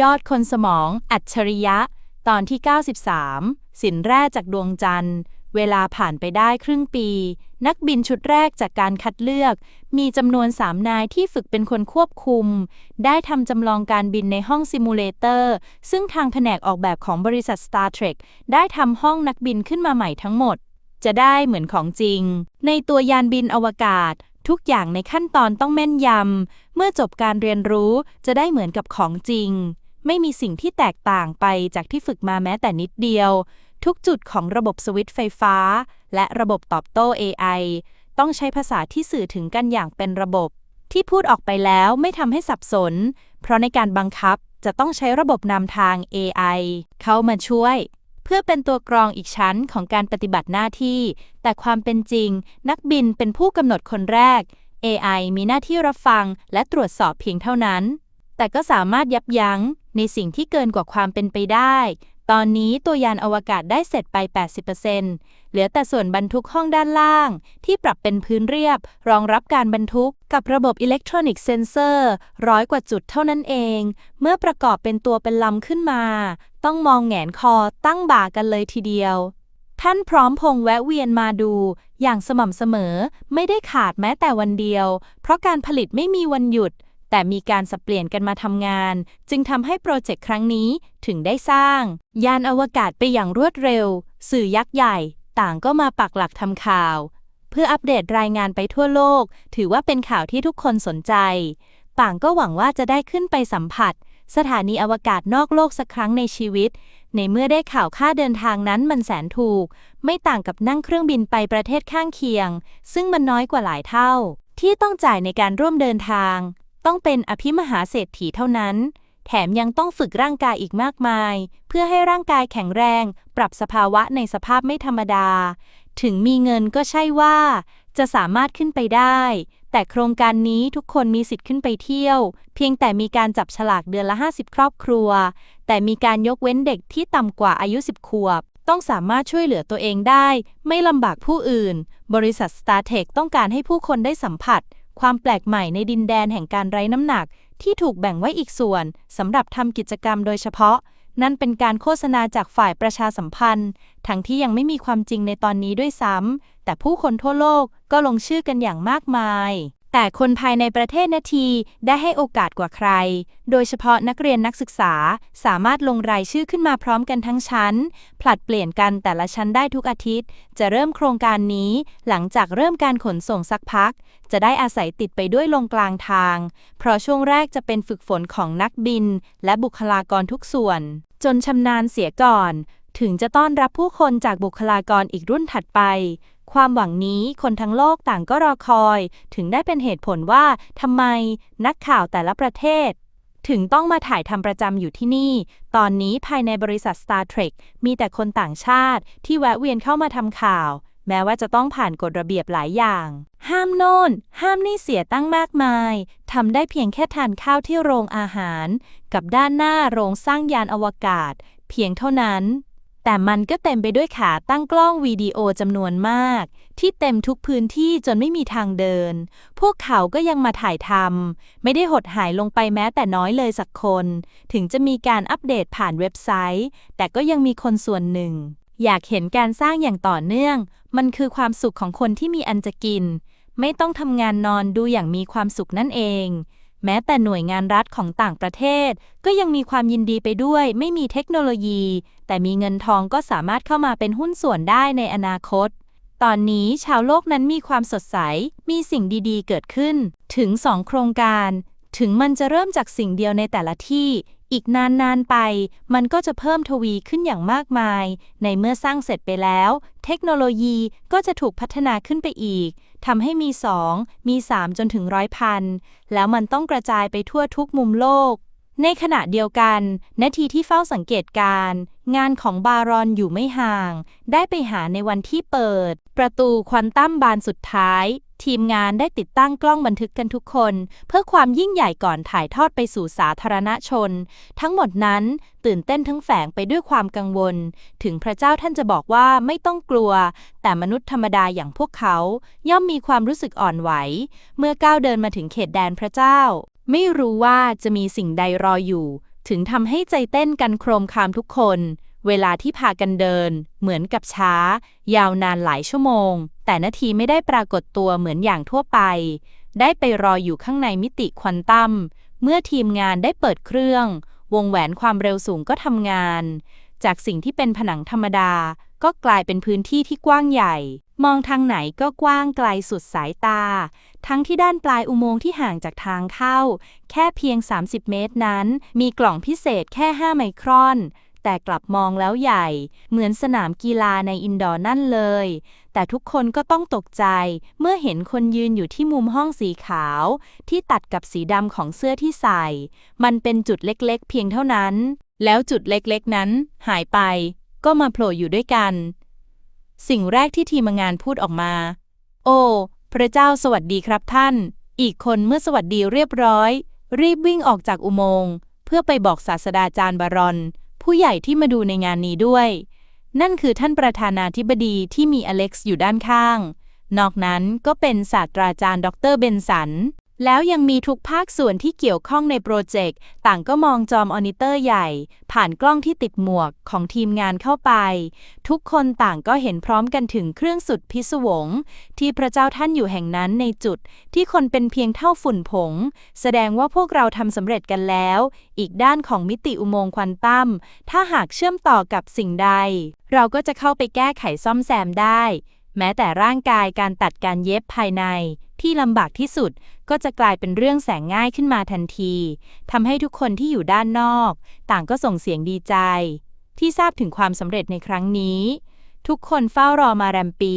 ยอดคนสมอง อัจฉริยะ ตอนที่ 93 สินแร่จากดวงจันทร์ เวลาผ่านไปได้ครึ่งปี นักบินชุดแรกจากการคัดเลือก มีจำนวนสามนายที่ฝึกเป็นคนควบคุม ได้ทำจำลองการบินในห้องซิมูเลเตอร์ ซึ่งทางแผนกออกแบบของบริษัท Star Trek ได้ทำห้องนักบินขึ้นมาใหม่ทั้งหมด จะได้เหมือนของจริง ในตัวยานบินอวกาศทุกอย่างในขั้นตอนต้องแม่นยำ เมื่อจบการเรียนรู้จะได้เหมือนกับของจริง ไม่มีสิ่งที่แตกต่างไปจากที่ฝึกมาแม้แต่นิดเดียว ทุกจุดของระบบสวิตช์ไฟฟ้า และระบบตอบโต้ AI ต้องใช้ภาษาที่สื่อถึงกันอย่างเป็นระบบ ที่พูดออกไปแล้วไม่ทำให้สับสน เพราะในการบังคับจะต้องใช้ระบบนำทาง AI เข้ามาช่วย เพื่อเป็นตัวกรองอีกชั้นของการปฏิบัติหน้าที่ แต่ความเป็นจริง นักบินเป็นผู้กำหนดคนแรก AI มีหน้าที่รับฟังและตรวจสอบเพียงเท่านั้น แต่ก็สามารถยับยั้งในสิ่งที่เกินกว่าความเป็นไปได้ ตอนนี้ตัวยานอวกาศได้เสร็จไป 80%เหลือแต่ส่วนบรรทุกห้องด้านล่าง ที่ปรับเป็นพื้นเรียบ รองรับการบรรทุกกับระบบอิเล็กทรอนิกส์เซนเซอร์ร้อยกว่าจุดเท่านั้นเอง เมื่อประกอบเป็นตัวเป็นลำขึ้นมา ต้องมองแหงนคอตั้งบ่ากันเลยทีเดียว ท่านพร้อมพงแวะเวียนมาดู อย่างสม่ำเสมอ ไม่ได้ขาดแม้แต่วันเดียว เพราะการผลิตไม่มีวันหยุด แต่มีการสับเปลี่ยนกันมาทำงาน จึงทำให้โปรเจกต์ครั้งนี้ถึงได้สร้าง ยานอวกาศไปอย่างรวดเร็ว สื่อยักษ์ใหญ่ ต่างก็มาปักหลักทำข่าว เพื่ออัปเดตรายงานไปทั่วโลก ถือว่าเป็นข่าวที่ทุกคนสนใจ ต่างก็หวังว่าจะได้ขึ้นไปสัมผัส สถานีอวกาศนอกโลกสักครั้งในชีวิต ในเมื่อได้ข่าวค่าเดินทางนั้นมันแสนถูก ไม่ต่างกับนั่งเครื่องบินไปประเทศข้างเคียง ซึ่งมันน้อยกว่าหลายเท่า ที่ต้องจ่ายในการร่วมเดินทาง ต้องเป็นอภิมหาเศรษฐีเท่านั้น แถมยังต้องฝึกร่างกายอีกมากมาย เพื่อให้ร่างกายแข็งแรง ปรับสภาวะในสภาพไม่ธรรมดา ถึงมีเงินก็ใช่ว่า จะสามารถขึ้นไปได้ แต่โครงการนี้ทุกคนมีสิทธิ์ขึ้นไปเที่ยว เพียงแต่มีการจับฉลากเดือนละ 50 ครอบครัว แต่มีการยกเว้นเด็กที่ต่ำกว่าอายุ 10 ขวบ ต้องสามารถช่วยเหลือตัวเองได้ ไม่ลำบากผู้อื่น บริษัท StarTech ต้องการให้ผู้คนได้สัมผัส ความแปลกใหม่ในดินแดนแห่งการไร้น้ำหนัก ที่ถูกแบ่งไว้อีกส่วนสำหรับทำกิจกรรมโดยเฉพาะ นั่นเป็นการโฆษณาจากฝ่ายประชาสัมพันธ์ ทั้งที่ยังไม่มีความจริงในตอนนี้ด้วยซ้ำแต่ผู้คนทั่วโลกก็ลงชื่อกันอย่างมากมาย แต่คนภายในประเทศนาทีได้ให้โอกาสกว่าใคร โดยเฉพาะนักเรียนนักศึกษาสามารถลงรายชื่อขึ้นมาพร้อมกันทั้งชั้น ผลัดเปลี่ยนกันแต่ละชั้นได้ทุกอาทิตย์ จะเริ่มโครงการนี้ หลังจากเริ่มการขนส่งสักพัก จะได้อาศัยติดไปด้วยลงกลางทาง เพราะช่วงแรกจะเป็นฝึกฝนของนักบิน และบุคลากรทุกส่วน จนชำนาญเสียก่อน ถึงจะต้อนรับผู้คนจากบุคลากรอีกรุ่นถัดไป ความหวังนี้คนทั้งโลกต่างก็รอคอย ถึงได้เป็นเหตุผลว่าทำไมนักข่าวแต่ละประเทศ ถึงต้องมาถ่ายทำประจำอยู่ที่นี่ ตอนนี้ภายในบริษัท Star Trek มีแต่คนต่างชาติที่แวะเวียนเข้ามาทำข่าว แม้ว่าจะต้องผ่านกฎระเบียบหลายอย่าง ห้ามโน่น ห้ามนี่เสียตั้งมากมายทำได้เพียงแค่ทานข้าวที่โรงอาหาร กับด้านหน้าโรงสร้างยานอวกาศ เพียงเท่านั้น แต่มันก็เต็มไปด้วยขาตั้งกล้องวิดีโอจำนวนมาก ที่เต็มทุกพื้นที่จนไม่มีทางเดิน พวกเขาก็ยังมาถ่ายทำไม่ได้หดหายลงไปแม้แต่น้อยเลยสักคน ถึงจะมีการอัปเดตผ่านเว็บไซต์ แต่ก็ยังมีคนส่วนหนึ่ง อยากเห็นการสร้างอย่างต่อเนื่อง มันคือความสุขของคนที่มีอันจะกิน ไม่ต้องทำงานนอนดูอย่างมีความสุขนั่นเอง แม้แต่หน่วยงานรัฐของต่างประเทศ ก็ยังมีความยินดีไปด้วย ไม่มีเทคโนโลยี แต่มีเงินทองก็สามารถเข้ามาเป็นหุ้นส่วนได้ในอนาคต ตอนนี้ชาวโลกนั้นมีความสดใส มีสิ่งดีๆ เกิดขึ้น ถึงสองโครงการ ถึงมันจะเริ่มจากสิ่งเดียวในแต่ละที่ อีกนานๆไป มันก็จะเพิ่มทวีขึ้นอย่างมากมาย ในเมื่อสร้างเสร็จไปแล้ว เทคโนโลยีก็จะถูกพัฒนาขึ้นไปอีก ทำให้มี 2 มี 3 จนถึงร้อยพัน แล้วมันต้องกระจายไปทั่วทุกมุมโลก ในขณะเดียวกันนาทีที่เฝ้าสังเกตการ งานของบารอนอยู่ไม่ห่าง ได้ไปหาในวันที่เปิด ประตูควอนตัมบานสุดท้าย ทีมงานได้ติดตั้งกล้องบันทึกกันทุกคน เพื่อความยิ่งใหญ่ก่อนถ่ายทอดไปสู่สาธารณชน ทั้งหมดนั้นตื่นเต้นทั้งแฝงไปด้วยความกังวล ถึงพระเจ้าท่านจะบอกว่าไม่ต้องกลัว แต่มนุษย์ธรรมดาอย่างพวกเขา ย่อมมีความรู้สึกอ่อนไหว เมื่อก้าวเดินมาถึงเขตแดนพระเจ้า ไม่รู้ว่าจะมีสิ่งใดรออยู่ ถึงทำให้ใจเต้นกันโครมครามทุกคน เวลาที่พากันเดิน เหมือนกับช้า ยาวนานหลายชั่วโมง แต่นาทีไม่ได้ปรากฏตัวเหมือนอย่างทั่วไป ได้ไปรออยู่ข้างในมิติควอนตัม เมื่อทีมงานได้เปิดเครื่อง วงแหวนความเร็วสูงก็ทำงาน จากสิ่งที่เป็นผนังธรรมดา ก็กลายเป็นพื้นที่ที่กว้างใหญ่ มองทางไหนก็กว้างไกลสุดสายตา ทั้งที่ด้านปลายอุโมงค์ที่ห่างจากทางเข้า แค่เพียง 30 เมตรนั้น มีกล่องพิเศษแค่ 5 ไมครอน แต่กลับมองแล้วใหญ่ เหมือนสนามกีฬาในอินดอร์นั่นเลย แต่ทุกคนก็ต้องตกใจ เมื่อเห็นคนยืนอยู่ที่มุมห้องสีขาว ที่ตัดกับสีดำของเสื้อที่ใส่ มันเป็นจุดเล็กๆ เพียงเท่านั้น แล้วจุดเล็กๆนั้น หายไป ก็มาโผล่อยู่ด้วยกัน สิ่งแรกที่ทีมงานพูดออกมา โอ้พระเจ้าสวัสดีครับท่าน อีกคนเมื่อสวัสดีเรียบร้อย รีบวิ่งออกจากอุโมงค์ เพื่อไปบอกศาสดาจารย์บารอน ผู้ใหญ่ที่มาดูในงานนี้ด้วย นั่นคือท่านประธานาธิบดีที่มีอเล็กซ์อยู่ด้านข้าง นอกนั้นก็เป็นศาสตราจารย์ดรเบนสัน แล้วยังมีทุกภาคส่วนที่เกี่ยวข้องในโปรเจกต์ ต่างก็มองจอมอนิเตอร์ใหญ่ ผ่านกล้องที่ติดหมวกของทีมงานเข้าไป ทุกคนต่างก็เห็นพร้อมกันถึงเครื่องสุดพิศวง ที่พระเจ้าท่านอยู่แห่งนั้นในจุดที่คนเป็นเพียงเท่าฝุ่นผง แสดงว่าพวกเราทำสำเร็จกันแล้ว อีกด้านของมิติอุโมงค์ควอนตั้มถ้าหากเชื่อมต่อกับสิ่งใด เราก็จะเข้าไปแก้ไขซ่อมแซมได้ แม้แต่ร่างกายการตัดการเย็บภายใน ที่ลำบากที่สุดก็จะกลายเป็นเรื่องแสงง่ายขึ้นมาทันทีทำให้ทุกคนที่อยู่ด้านนอก ต่างก็ส่งเสียงดีใจ ที่ทราบถึงความสำเร็จในครั้งนี้ ทุกคนเฝ้ารอมาแรมปี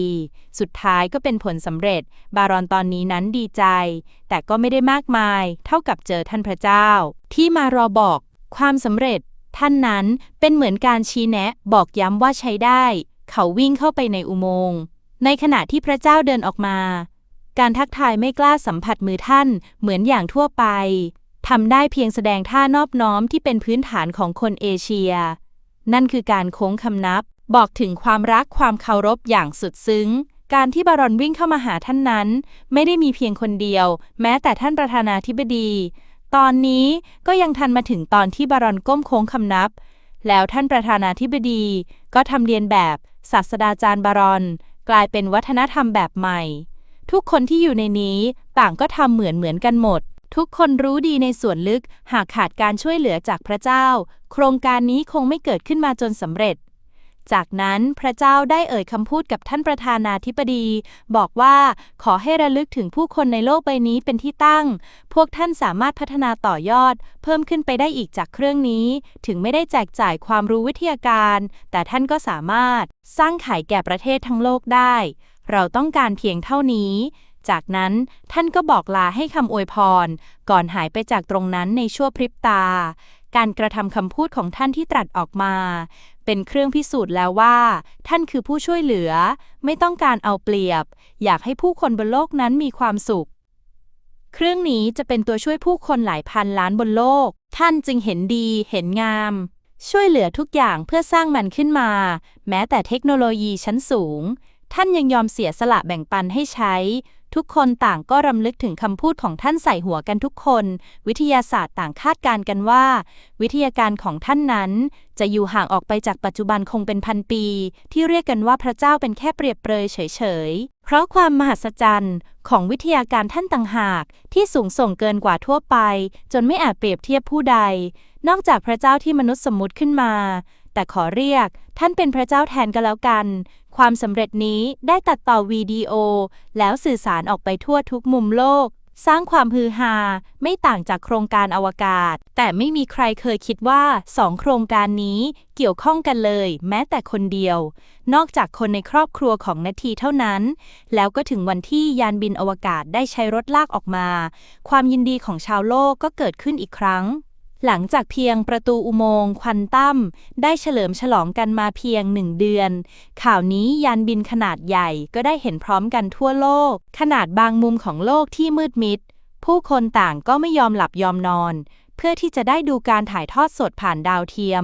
สุดท้ายก็เป็นผลสำเร็จ บารอนตอนนี้นั้นดีใจ แต่ก็ไม่ได้มากมาย เท่ากับเจอท่านพระเจ้า ที่มารอบอก ความสำเร็จ ท่านนั้นเป็นเหมือนการชี้แนะ บอกย้ำว่าใช้ได้ เขาวิ่งเข้าไปในอุโมงค์ในขณะที่พระเจ้าเดินออกมา การทักทายไม่กล้าสัมผัสมือท่านเหมือนอย่างทั่วไปทำได้เพียงแสดงท่านอบน้อมที่เป็นพื้นฐานของคนเอเชีย นั่นคือการโค้งคำนับ บอกถึงความรักความเคารพอย่างสุดซึ้ง การที่บารอนวิ่งเข้ามาหาท่านนั้น ไม่ได้มีเพียงคนเดียว แม้แต่ท่านประธานาธิบดี ตอนนี้ก็ยังทันมาถึงตอนที่บารอนก้มโค้งคำนับ แล้วท่านประธานาธิบดี ก็ทำเรียนแบบศาสดาจารย์บารอน กลายเป็นวัฒนธรรมแบบใหม่ ทุกคนที่อยู่ในนี้ต่างก็ทำเหมือนเหมือนกันหมด ทุกคนรู้ดีในส่วนลึก หากขาดการช่วยเหลือจากพระเจ้า โครงการนี้คงไม่เกิดขึ้นมาจนสำเร็จ จากนั้นพระเจ้าได้เอ่ยคำพูดกับท่านประธานาธิบดี บอกว่าขอให้ระลึกถึงผู้คนในโลกใบนี้เป็นที่ตั้ง พวกท่านสามารถพัฒนาต่อยอด เพิ่มขึ้นไปได้อีกจากเครื่องนี้ ถึงไม่ได้แจกจ่ายความรู้วิทยาการ แต่ท่านก็สามารถสร้างขายแก่ประเทศทั้งโลกได้ เราต้องการเพียงเท่านี้ จากนั้นท่านก็บอกลาให้คำอวยพร ก่อนหายไปจากตรงนั้นในชั่วพริบตา การกระทำคำพูดของท่านที่ตรัสออกมา เป็นเครื่องพิสูจน์แล้วว่า ท่านคือผู้ช่วยเหลือ ไม่ต้องการเอาเปรียบ อยากให้ผู้คนบนโลกนั้นมีความสุขเครื่องนี้จะเป็นตัวช่วยผู้คนหลายพันล้านบนโลก ท่านจึงเห็นดีเห็นงาม ช่วยเหลือทุกอย่างเพื่อสร้างมันขึ้นมา แม้แต่เทคโนโลยีชั้นสูง ท่านยังยอมเสียสละแบ่งปันให้ใช้ ทุกคนต่างก็รำลึกถึงคำพูดของท่านใส่หัวกันทุกคน วิทยาศาสตร์ต่างคาดการกันว่า วิทยาการของท่านนั้น จะอยู่ห่างออกไปจากปัจจุบันคงเป็นพันปี ที่เรียกกันว่าพระเจ้าเป็นแค่เปรียบเปรยเฉยๆ เพราะความมหัศจรรย์ของวิทยาการท่านต่างหาก ที่สูงส่งเกินกว่าทั่วไป จนไม่อาจเปรียบเทียบผู้ใด นอกจากพระเจ้าที่มนุษย์สมมุติขึ้นมา แต่ขอเรียกท่านเป็นพระเจ้าแทนก็แล้วกัน ความสำเร็จนี้ได้ตัดต่อวิดีโอ แล้วสื่อสารออกไปทั่วทุกมุมโลก สร้างความฮือฮา ไม่ต่างจากโครงการอวกาศ แต่ไม่มีใครเคยคิดว่าสองโครงการนี้เกี่ยวข้องกันเลย แม้แต่คนเดียว นอกจากคนในครอบครัวของนาทีเท่านั้น แล้วก็ถึงวันที่ยานบินอวกาศได้ใช้รถลากออกมา ความยินดีของชาวโลกก็เกิดขึ้นอีกครั้ง หลังจากเพียงประตูอุโมงค์ควอนตั้มได้เฉลิมฉลองกันมาเพียงหนึ่งเดือน ข่าวนี้ยานบินขนาดใหญ่ก็ได้เห็นพร้อมกันทั่วโลก ขนาดบางมุมของโลกที่มืดมิด ผู้คนต่างก็ไม่ยอมหลับยอมนอน เพื่อที่จะได้ดูการถ่ายทอดสดผ่านดาวเทียม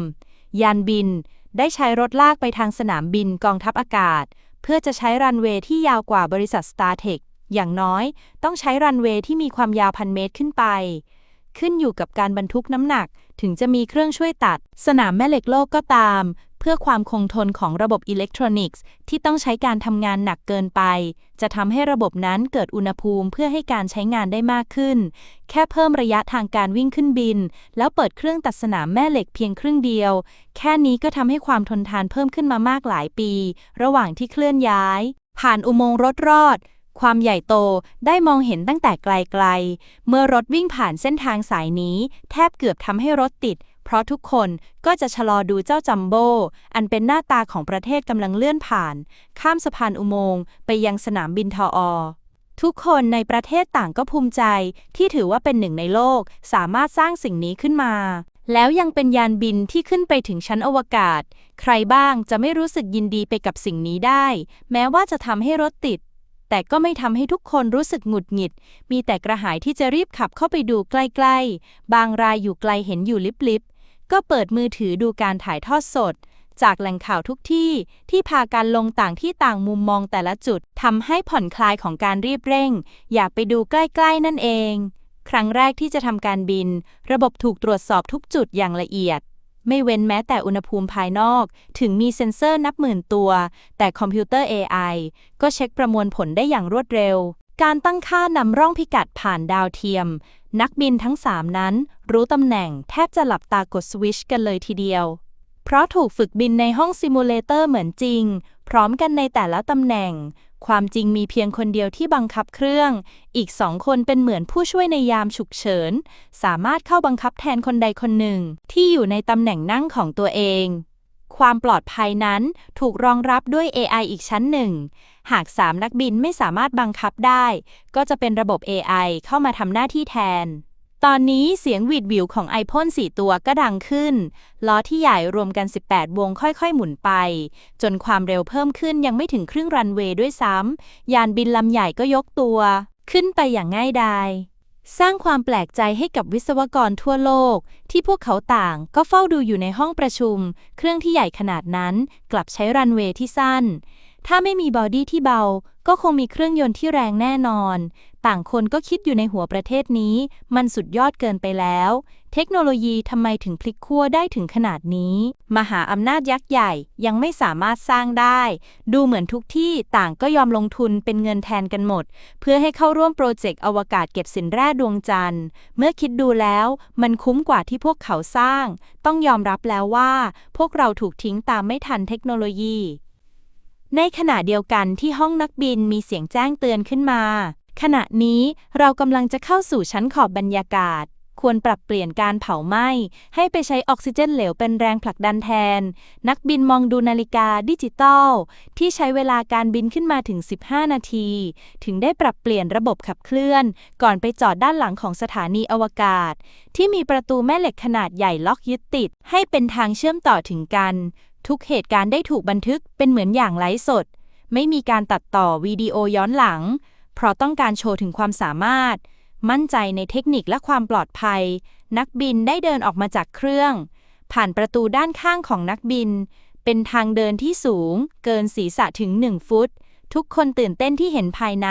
ยานบินได้ใช้รถลากไปทางสนามบินกองทัพอากาศ เพื่อจะใช้รันเวย์ที่ยาวกว่าบริษัท StarTech อย่างน้อย ต้องใช้รันเวย์ที่มีความยาวพันเมตรขึ้นไป ขึ้นอยู่กับการบรรทุกน้ำหนัก ถึงจะมีเครื่องช่วยตัด สนามแม่เหล็กโลกก็ตาม เพื่อความคงทนของระบบอิเล็กทรอนิกส์ ที่ต้องใช้การทำงานหนักเกินไป จะทำให้ระบบนั้นเกิดอุณหภูมิเพื่อให้การใช้งานได้มากขึ้น แค่เพิ่มระยะทางการวิ่งขึ้นบิน แล้วเปิดเครื่องตัดสนามแม่เหล็กเพียงครึ่งเดียว แค่นี้ก็ทำให้ความทนทานเพิ่มขึ้นมามากหลายปี ระหว่างที่เคลื่อนย้าย ผ่านอุโมงค์รถรอด ความใหญ่โตได้มองเห็นตั้งแต่ไกลๆ เมื่อรถวิ่งผ่านเส้นทางสายนี้ แทบเกือบทำให้รถติด เพราะทุกคนก็จะชะลอดูเจ้าจัมโบ้อันเป็นหน้าตาของประเทศกำลังเลื่อนผ่าน ข้ามสะพานอุโมงค์ไปยังสนามบินทออทุกคนในประเทศต่างก็ภูมิใจ ที่ถือว่าเป็นหนึ่งในโลก สามารถสร้างสิ่งนี้ขึ้นมา แล้วยังเป็นยานบินที่ขึ้นไปถึงชั้นอวกาศ ใครบ้างจะไม่รู้สึกยินดีไปกับสิ่งนี้ได้ แม้ว่าจะทำให้รถติด แต่ก็ไม่ทำให้ทุกคนรู้สึกหงุดหงิด มีแต่กระหายที่จะรีบขับเข้าไปดูใกล้ๆ บางรายอยู่ไกลเห็นอยู่ลิบๆ ก็เปิดมือถือดูการถ่ายทอดสด จากแหล่งข่าวทุกที่ที่พาการลงต่างที่ต่างมุมมองแต่ละจุดทำให้ผ่อนคลายของการรีบเร่ง อยากไปดูใกล้ๆนั่นเอง ครั้งแรกที่จะทำการบิน ระบบถูกตรวจสอบทุกจุดอย่างละเอียด ไม่เว้นแม้แต่อุณหภูมิภายนอก ถึงมีเซ็นเซอร์นับหมื่นตัว แต่คอมพิวเตอร์ AI ก็เช็คประมวลผลได้อย่างรวดเร็ว การตั้งค่านำร่องพิกัดผ่านดาวเทียม นักบินทั้ง 3 นั้น รู้ตำแหน่งแทบจะหลับตากดสวิชกันเลยทีเดียว เพราะถูกฝึกบินในห้องซิมูเลเตอร์เหมือนจริง พร้อมกันในแต่ละตำแหน่ง ความจริงมีเพียงคนเดียวที่บังคับเครื่อง อีกสองคนเป็นเหมือนผู้ช่วยในยามฉุกเฉิน สามารถเข้าบังคับแทนคนใดคนหนึ่ง ที่อยู่ในตำแหน่งนั่งของตัวเอง ความปลอดภัยนั้นถูกรองรับด้วย AI อีกชั้นหนึ่ง หาก 3 นักบินไม่สามารถบังคับได้ ก็จะเป็นระบบ AI เข้ามาทำหน้าที่แทน ตอนนี้เสียงหวีดวิวของไอพ่น4ตัวก็ดังขึ้น ล้อที่ใหญ่รวมกัน 18 วงค่อยๆ หมุนไป จนความเร็วเพิ่มขึ้นยังไม่ถึงครึ่งรันเวย์ด้วยซ้ำ ยานบินลำใหญ่ก็ยกตัว ขึ้นไปอย่างง่ายดาย สร้างความแปลกใจให้กับวิศวกรทั่วโลก ที่พวกเขาต่างก็เฝ้าดูอยู่ในห้องประชุม เครื่องที่ใหญ่ขนาดนั้น กลับใช้รันเวย์ที่สั้น ถ้าไม่มีบอดี้ที่เบา ก็คงมีเครื่องยนต์ที่แรงแน่นอน ต่างคนก็คิดอยู่ในหัวประเทศนี้ มันสุดยอดเกินไปแล้ว เทคโนโลยีทำไมถึงพลิกขั้วได้ถึงขนาดนี้ มหาอำนาจยักษ์ใหญ่ยังไม่สามารถสร้างได้ ดูเหมือนทุกที่ต่างก็ยอมลงทุนเป็นเงินแทนกันหมด เพื่อให้เข้าร่วมโปรเจกต์อวกาศเก็บสินแร่ดวงจันทร์ เมื่อคิดดูแล้วมันคุ้มกว่าที่พวกเขาสร้าง ต้องยอมรับแล้วว่า พวกเราถูกทิ้งตามไม่ทันเทคโนโลยี ในขณะเดียวกันที่ห้องนักบินมีเสียงแจ้งเตือนขึ้นมา ขณะนี้เรากำลังจะเข้าสู่ชั้นขอบบรรยากาศ ควรปรับเปลี่ยนการเผาไหม้ ให้ไปใช้ออกซิเจนเหลวเป็นแรงผลักดันแทน นักบินมองดูนาฬิกาดิจิตอล ที่ใช้เวลาการบินขึ้นมาถึง 15 นาที ถึงได้ปรับเปลี่ยนระบบขับเคลื่อน ก่อนไปจอดด้านหลังของสถานีอวกาศ ที่มีประตูแม่เหล็กขนาดใหญ่ล็อกยึดติด ให้เป็นทางเชื่อมต่อถึงกัน ทุกเหตุการณ์ได้ถูกบันทึกเป็นเหมือนอย่างไร้สด ไม่มีการตัดต่อวิดีโอย้อนหลัง เพราะต้องการโชว์ถึงความสามารถ มั่นใจในเทคนิคและความปลอดภัย นักบินได้เดินออกมาจากเครื่อง ผ่านประตูด้านข้างของนักบิน เป็นทางเดินที่สูง เกินศีรษะถึง 1 ฟุต ทุกคนตื่นเต้นที่เห็นภายใน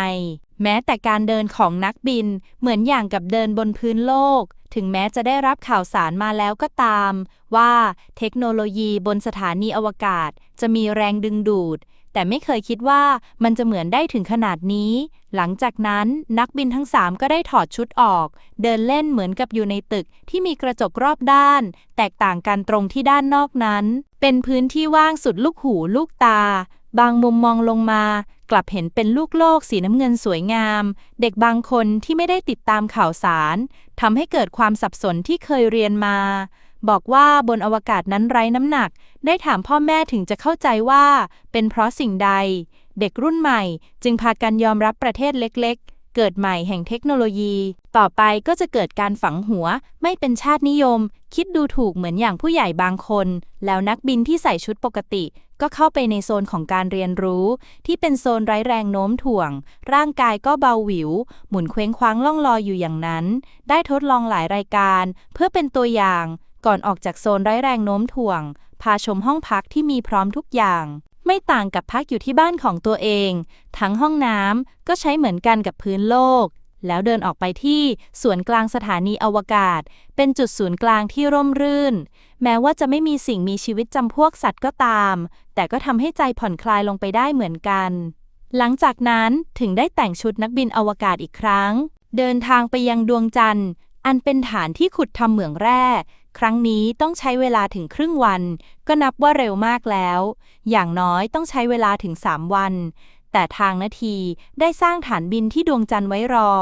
แม้แต่การเดินของนักบินเหมือนอย่างกับเดินบนพื้นโลก ถึงแม้จะได้รับข่าวสารมาแล้วก็ตาม ว่าเทคโนโลยีบนสถานีอวกาศจะมีแรงดึงดูด แต่ไม่เคยคิดว่ามันจะเหมือนได้ถึงขนาดนี้ หลังจากนั้นนักบินทั้งสามก็ได้ถอดชุดออก เดินเล่นเหมือนกับอยู่ในตึกที่มีกระจกรอบด้าน แตกต่างกันตรงที่ด้านนอกนั้น เป็นพื้นที่ว่างสุดลูกหูลูกตา บางมุมมองลงมา กลับเห็นเป็นลูกโลกสีน้ำเงินสวยงาม เด็กบางคนที่ไม่ได้ติดตามข่าวสารทำให้เกิดความสับสนที่เคยเรียนมา บอกว่าบนอวกาศนั้นไร้น้ำหนัก ได้ถามพ่อแม่ถึงจะเข้าใจว่า เป็นเพราะสิ่งใด เด็กรุ่นใหม่ จึงพากันยอมรับประเทศเล็กๆ เกิดใหม่แห่งเทคโนโลยี ต่อไปก็จะเกิดการฝังหัว ไม่เป็นชาตินิยม คิดดูถูกเหมือนอย่างผู้ใหญ่บางคน แล้วนักบินที่ใส่ชุดปกติ ก็เข้าไปในโซนของการเรียนรู้ ที่เป็นโซนไร้แรงโน้มถ่วง ร่างกายก็เบาหวิว หมุนเคว้งคว้างล่องลอยอยู่อย่างนั้น ได้ทดลองหลายรายการ เพื่อเป็นตัวอย่าง ก่อนออกจากโซนไร้แรงโน้มถ่วง พาชมห้องพักที่มีพร้อมทุกอย่าง ไม่ต่างกับพักอยู่ที่บ้านของตัวเอง ทั้งห้องน้ำก็ใช้เหมือนกันกับพื้นโลก แล้วเดินออกไปที่สวนกลางสถานีอวกาศ เป็นจุดศูนย์กลางที่ร่มรื่น แม้ว่าจะไม่มีสิ่งมีชีวิตจำพวกสัตว์ก็ตาม แต่ก็ทำให้ใจผ่อนคลายลงไปได้เหมือนกัน หลังจากนั้นถึงได้แต่งชุดนักบินอวกาศอีกครั้ง เดินทางไปยังดวงจันทร์ อันเป็นฐานที่ขุดทำเหมืองแร่ครั้งนี้ต้องใช้เวลาถึงครึ่งวัน ก็นับว่าเร็วมากแล้ว อย่างน้อยต้องใช้เวลาถึง 3 วัน แต่ทางนาทีได้สร้างฐานบินที่ดวงจันทร์ไว้รอ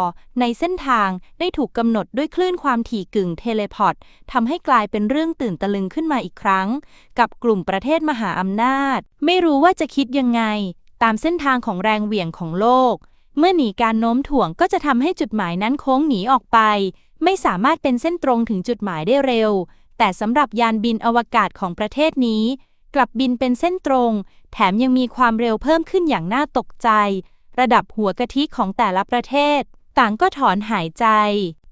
ในเส้นทางได้ถูกกำหนดด้วยคลื่นความถี่กึ่งเทเลพอร์ตทำให้กลายเป็นเรื่องตื่นตะลึงขึ้นมาอีกครั้ง กับกลุ่มประเทศมหาอำนาจ ไม่รู้ว่าจะคิดยังไง ตามเส้นทางของแรงเหวี่ยงของโลก เมื่อหนีการโน้มถ่วงก็จะทำให้จุดหมายนั้นโค้งหนีออกไป ไม่สามารถเป็นเส้นตรงถึงจุดหมายได้เร็ว แต่สำหรับยานบินอวกาศของประเทศนี้ กลับบินเป็นเส้นตรง แถมยังมีความเร็วเพิ่มขึ้นอย่างน่าตกใจ ระดับหัวกะทิของแต่ละประเทศ ต่างก็ถอนหายใจ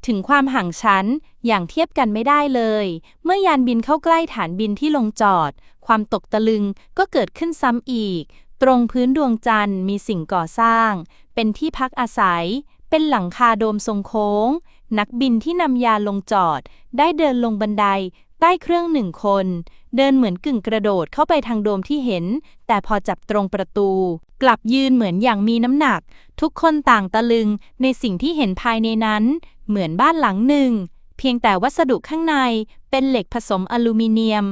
ถึงความห่างชั้นอย่างเทียบกันไม่ได้เลย เมื่อยานบินเข้าใกล้ฐานบินที่ลงจอด ความตกตะลึงก็เกิดขึ้นซ้ำอีก ตรงพื้นดวงจันทร์มีสิ่งก่อสร้าง เป็นที่พักอาศัย เป็นหลังคาโดมทรงโค้ง นักบินที่นำยานลงจอด ได้เดินลงบันได ใต้เครื่องหนึ่งคน เดินเหมือนกึ่งกระโดดเข้าไปทางโดมที่เห็น แต่พอจับตรงประตู กลับยืนเหมือนอย่างมีน้ำหนัก ทุกคนต่างตะลึงในสิ่งที่เห็นภายในนั้น เหมือนบ้านหลังหนึ่ง เพียงแต่วัสดุข้างในเป็นเหล็กผสมอลูมิเนียม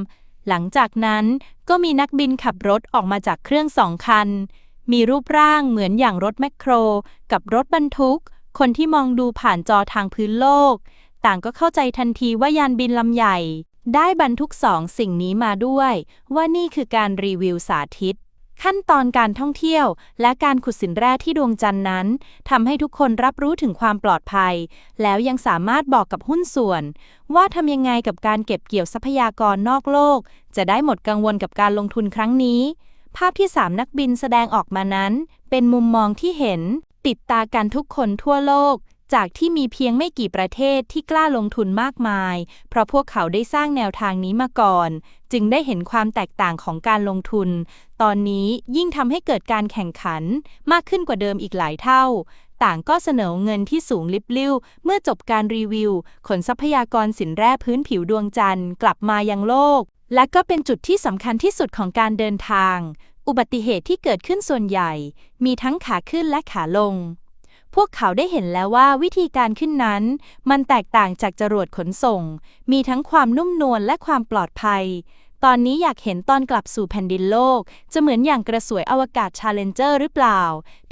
หลังจากนั้นก็มีนักบินขับรถออกมาจากเครื่องสองคัน มีรูปร่างเหมือนอย่างรถแมคโคร กับรถบรรทุก คนที่มองดูผ่านจอทางพื้นโลก ต่างก็เข้าใจทันทีว่ายานบินลำใหญ่ ได้บรรทุกสองสิ่งนี้มาด้วย ว่านี่คือการรีวิวสาธิต ขั้นตอนการท่องเที่ยว และการขุดสินแร่ที่ดวงจันทร์นั้นทำให้ทุกคนรับรู้ถึงความปลอดภัย แล้วยังสามารถบอกกับหุ้นส่วน ว่าทำยังไงกับการเก็บเกี่ยวทรัพยากรนอกโลก จะได้หมดกังวลกับการลงทุนครั้งนี้ ภาพที่สามนักบินแสดงออกมานั้น เป็นมุมมองที่เห็น ติดตากันทุกคนทั่วโลก จากที่มีเพียงไม่กี่ประเทศที่กล้าลงทุนมากมาย เพราะพวกเขาได้สร้างแนวทางนี้มาก่อน จึงได้เห็นความแตกต่างของการลงทุน ตอนนี้ยิ่งทำให้เกิดการแข่งขันมากขึ้นกว่าเดิมอีกหลายเท่า ต่างก็เสนอเงินที่สูงลิบลิ่ว เมื่อจบการรีวิว ขนทรัพยากรสินแร่พื้นผิวดวงจันทร์กลับมายังโลก และก็เป็นจุดที่สำคัญที่สุดของการเดินทาง อุบัติเหตุที่เกิดขึ้นส่วนใหญ่ มีทั้งขาขึ้นและขาลง พวกเขาได้เห็นแล้วว่าวิธีการขึ้นนั้น มันแตกต่างจากจรวดขนส่ง มีทั้งความนุ่มนวลและความปลอดภัย ตอนนี้อยากเห็นตอนกลับสู่แผ่นดินโลก จะเหมือนอย่างกระสวยอวกาศชาเลนเจอร์หรือเปล่า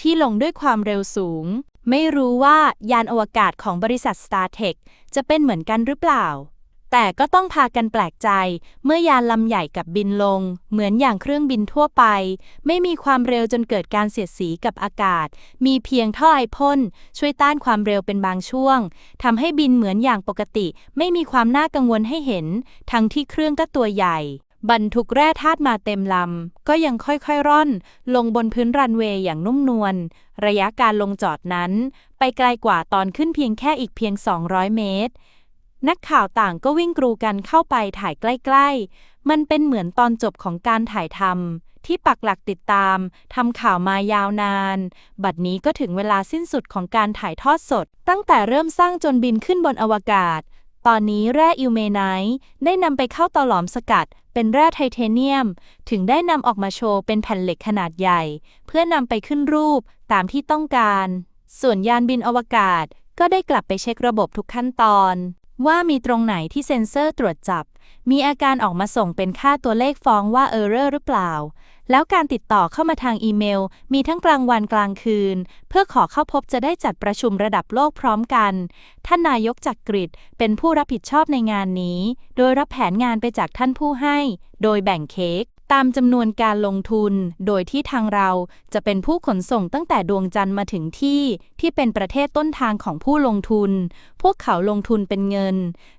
ที่ลงด้วยความเร็วสูง ไม่รู้ว่ายานอวกาศของบริษัท StarTech จะเป็นเหมือนกันหรือเปล่า แต่ก็ต้องพากันแปลกใจ เมื่อยานลำใหญ่กับบินลง เหมือนอย่างเครื่องบินทั่วไป ไม่มีความเร็วจนเกิดการเสียดสีกับอากาศ มีเพียงท่อไอพ่นช่วยต้านความเร็วเป็นบางช่วงทำให้บินเหมือนอย่างปกติ ไม่มีความน่ากังวลให้เห็น ทั้งที่เครื่องก็ตัวใหญ่ บรรทุกแร่ธาตุมาเต็มลำ ก็ยังค่อยๆร่อน ลงบนพื้นรันเวย์อย่างนุ่มนวลระยะการลงจอดนั้น ไปไกลกว่าตอนขึ้นเพียงแค่อีกเพียง 200 เมตร นักข่าวต่างก็วิ่งกรูกันเข้าไปถ่ายใกล้ ๆ มันเป็นเหมือนตอนจบของการถ่ายทำที่ปักหลักติดตามทำข่าวมายาวนาน บัดนี้ก็ถึงเวลาสิ้นสุดของการถ่ายทอดสด ตั้งแต่เริ่มสร้างจนบินขึ้นบนอวกาศ ตอนนี้แร่อิวเมไนท์ได้นำไปเข้าตอหลอมสกัด เป็นแร่ไทเทเนียม ถึงได้นำออกมาโชว์เป็นแผ่นเหล็กขนาดใหญ่ เพื่อนำไปขึ้นรูปตามที่ต้องการ ส่วนยานบินอวกาศก็ได้กลับไปเช็คระบบทุกขั้นตอน ว่ามีตรงไหนที่เซ็นเซอร์ตรวจจับ มีอาการออกมาส่งเป็นค่าตัวเลขฟ้องว่าเออร์เรอร์หรือเปล่า แล้วการติดต่อเข้ามาทางอีเมล มีทั้งกลางวันกลางคืน เพื่อขอเข้าพบจะได้จัดประชุมระดับโลกพร้อมกัน ท่านนายกจักริดเป็นผู้รับผิดชอบในงานนี้ โดยรับแผนงานไปจากท่านผู้ให้ โดยแบ่งเค้ก ตามจำนวนการลงทุน โดยที่ทางเราจะเป็นผู้ขนส่งตั้งแต่ดวงจันทร์มาถึงที่ ที่เป็นประเทศต้นทางของผู้ลงทุน พวกเขาลงทุนเป็นเงิน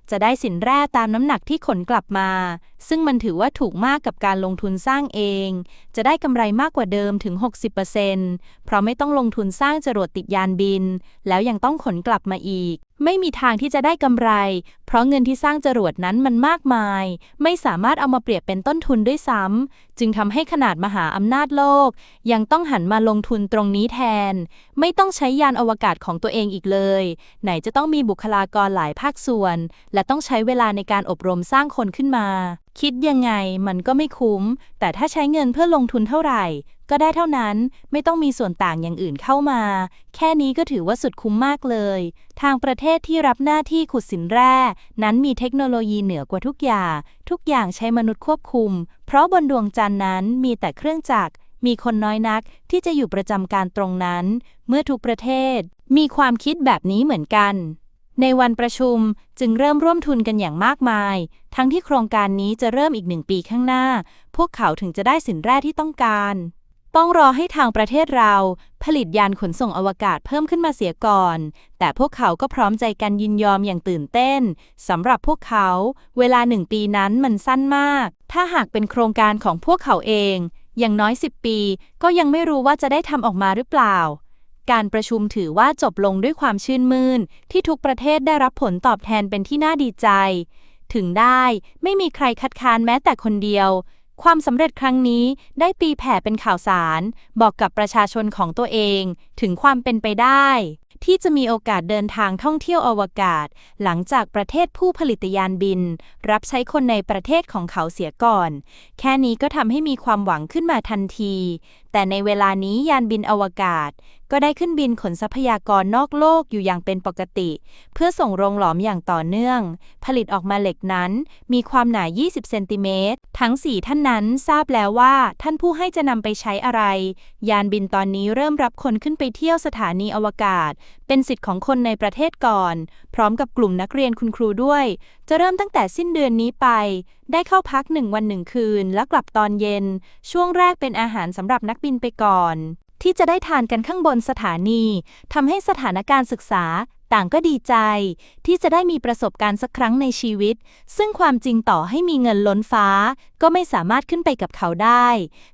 จะได้สินแร่ตามน้ำหนักที่ขนกลับมา ซึ่งมันถือว่าถูกมากกับการลงทุนสร้างเอง จะได้กำไรมากกว่าเดิมถึง 60%เพราะไม่ต้องลงทุนสร้างจรวดติดยานบิน แล้วยังต้องขนกลับมาอีก ไม่มีทางที่จะได้กำไร เพราะเงินที่สร้างจรวดนั้นมันมากมาย ไม่สามารถเอามาเปรียบเป็นต้นทุนด้วยซ้ำ จึงทำให้ขนาดมหาอำนาจโลก ยังต้องหันมาลงทุนตรงนี้แทน ไม่ต้องใช้ยานอวกาศของตัวเองอีกเลย ไหนจะต้องมีบุคลากรหลายภาคส่วน และต้องใช้เวลาในการอบรมสร้างคนขึ้นมา คิดยังไงมันก็ไม่คุ้ม แต่ถ้าใช้เงินเพื่อลงทุนเท่าไหร่ ก็ได้เท่านั้นไม่ต้องมีส่วนต่างอย่างอื่นเข้ามา แค่นี้ก็ถือว่าสุดคุ้มมากเลย ทางประเทศที่รับหน้าที่ขุดสินแร่ นั้นมีเทคโนโลยีเหนือกว่าทุกอย่าง ทุกอย่างใช้มนุษย์ควบคุม เพราะบนดวงจันทร์นั้นมีแต่เครื่องจักรมีคนน้อยนักที่จะอยู่ประจำการตรงนั้น เมื่อทุกประเทศ มีความคิดแบบนี้เหมือนกัน ในวันประชุมจึงเริ่มร่วมทุนกันอย่างมากมาย ทั้งที่โครงการนี้จะเริ่มอีกหนึ่งปีข้างหน้า พวกเขาถึงจะได้สินแร่ที่ต้องการ ต้องรอให้ทางประเทศเรา ผลิตยานขนส่งอวกาศเพิ่มขึ้นมาเสียก่อน แต่พวกเขาก็พร้อมใจกันยินยอมอย่างตื่นเต้นสำหรับพวกเขา เวลาหนึ่งปีนั้นมันสั้นมาก ถ้าหากเป็นโครงการของพวกเขาเอง อย่างน้อย 10 ปี ก็ยังไม่รู้ว่าจะได้ทำออกมาหรือเปล่า การประชุมถือว่าจบลงด้วยความชื่นมื่น ที่ทุกประเทศได้รับผลตอบแทนเป็นที่น่าดีใจ ถึงได้ไม่มีใครคัดค้านแม้แต่คนเดียว ความสำเร็จครั้งนี้ได้ตีแผ่เป็นข่าวสาร บอกกับประชาชนของตัวเอง ถึงความเป็นไปได้ ที่จะมีโอกาสเดินทางท่องเที่ยวอวกาศ หลังจากประเทศผู้ผลิตยานบิน รับใช้คนในประเทศของเขาเสียก่อน แค่นี้ก็ทำให้มีความหวังขึ้นมาทันที แต่ในเวลานี้ยานบินอวกาศ ก็ได้ขึ้นบินขนทรัพยากรนอกโลกอยู่อย่างเป็นปกติ เพื่อส่งโรงหลอมอย่างต่อเนื่อง ผลิตออกมาเหล็กนั้น มีความหนา 20 เซนติเมตร ทั้ง 4 ท่านนั้นทราบแล้วว่าท่านผู้ให้จะนำไปใช้อะไร ยานบินตอนนี้เริ่มรับคนขึ้นไปเที่ยวสถานีอวกาศ เป็นสิทธิ์ของคนในประเทศก่อน พร้อมกับกลุ่มนักเรียนคุณครูด้วย จะเริ่มตั้งแต่สิ้นเดือนนี้ไป ได้เข้าพักหนึ่งวันหนึ่งคืน และกลับตอนเย็น ช่วงแรกเป็นอาหารสำหรับนักบินไปก่อนที่จะได้ทานกันข้างบนสถานีทำให้สถานการณ์ศึกษา ต่างก็ดีใจ ที่จะได้มีประสบการณ์สักครั้งในชีวิต ซึ่งความจริงต่อให้มีเงินล้นฟ้า ก็ไม่สามารถขึ้นไปกับเขาได้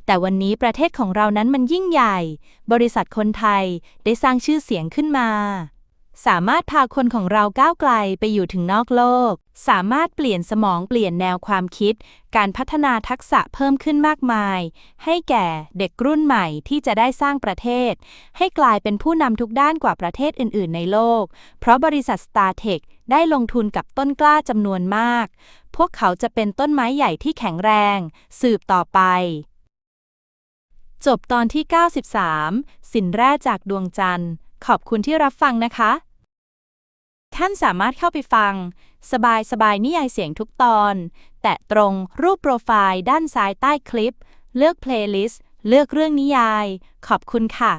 แต่วันนี้ประเทศของเรานั้นมันยิ่งใหญ่ บริษัทคนไทยได้สร้างชื่อเสียงขึ้นมา สามารถพาคนของเราก้าวไกลไปอยู่ถึงนอกโลก สามารถเปลี่ยนสมองเปลี่ยนแนวความคิด การพัฒนาทักษะเพิ่มขึ้นมากมาย ให้แก่เด็กรุ่นใหม่ที่จะได้สร้างประเทศ ให้กลายเป็นผู้นำทุกด้านกว่าประเทศอื่น ๆ ในโลก เพราะบริษัท StarTech ได้ลงทุนกับต้นกล้าจำนวนมาก พวกเขาจะเป็นต้นไม้ใหญ่ที่แข็งแรง สืบต่อไป จบตอนที่ 93 สินแร่จากดวงจันทร์ ขอบคุณที่รับฟังนะคะ ท่านสามารถเข้าไปฟัง สบายสบายนิยายเสียงทุกตอน แตะตรงรูปโปรไฟล์ด้านซ้ายใต้คลิป เลือกเพลย์ลิสต์ เลือกเรื่องนิยาย ขอบคุณค่ะ